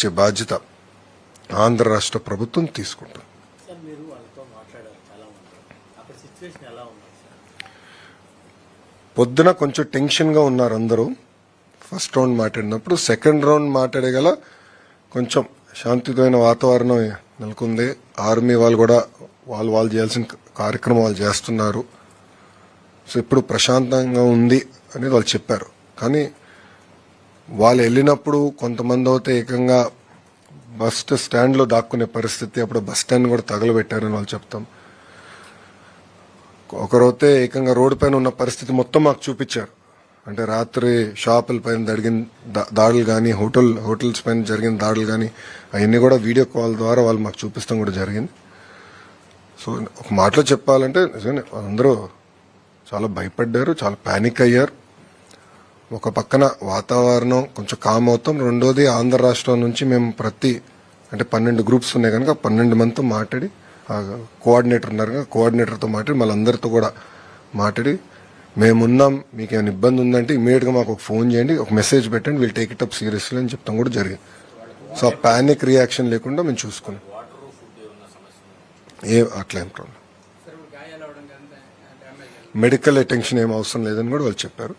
తీర్చే బాధ్యత ఆంధ్ర రాష్ట్ర ప్రభుత్వం తీసుకుంటుంది. పొద్దున కొంచెం టెన్షన్గా ఉన్నారు అందరూ. ఫస్ట్ రౌండ్ మాట్లాడినప్పుడు సెకండ్ రౌండ్ మాట్లాడగల కొంచెం శాంతియుతమైన వాతావరణం నెలకొంది. ఆర్మీ వాళ్ళు కూడా వాళ్ళు వాళ్ళు చేయాల్సిన కార్యక్రమం వాళ్ళు చేస్తున్నారు. సో ఇప్పుడు ప్రశాంతంగా ఉంది అనేది వాళ్ళు చెప్పారు. కానీ వాళ్ళు వెళ్ళినప్పుడు కొంతమంది అయితే ఏకంగా బస్ స్టాండ్లో దాక్కునే పరిస్థితి అప్పుడు బస్ స్టాండ్ కూడా తగలబెట్టారని వాళ్ళు చెప్తాం. ఒకరైతే ఏకంగా రోడ్డు పైన ఉన్న పరిస్థితి మొత్తం మాకు చూపించారు. అంటే రాత్రి షాపుల పైన జరిగిన దాడులు కానీ హోటల్ హోటల్స్ పైన జరిగిన దాడులు కానీ అవన్నీ కూడా వీడియో కాల్ ద్వారా వాళ్ళు మాకు చూపిస్తాం కూడా జరిగింది. సో ఒక మాటలో చెప్పాలంటే నిజంగా అందరూ చాలా భయపడ్డారు చాలా ప్యానిక్ అయ్యారు. ఒక పక్కన వాతావరణం కొంచెం కామ్ అవుతాం. రెండోది ఆంధ్ర రాష్ట్రం నుంచి మేము ప్రతి అంటే పన్నెండు గ్రూప్స్ ఉన్నాయి కనుక పన్నెండు మందితో మాట్లాడి కోఆర్డినేటర్ ఉన్నారు కదా కోఆర్డినేటర్తో మాట్లాడి మళ్ళందరితో కూడా మాట్లాడి మేమున్నాం మీకు ఏమైనా ఇబ్బంది ఉందంటే ఇమీడియట్గా మాకు ఒక ఫోన్ చేయండి ఒక మెసేజ్ పెట్టండి వీళ్ళు టేక్ ఇట్ అప్ సీరియస్లీ అని చెప్తాం కూడా జరిగింది. సో ఆ పానిక్ రియాక్షన్ లేకుండా మేము చూసుకున్నాం. ఏ అట్లా ఏం ప్రాబ్లం మెడికల్ అటెన్షన్ ఏం అవసరం లేదని కూడా వాళ్ళు చెప్పారు.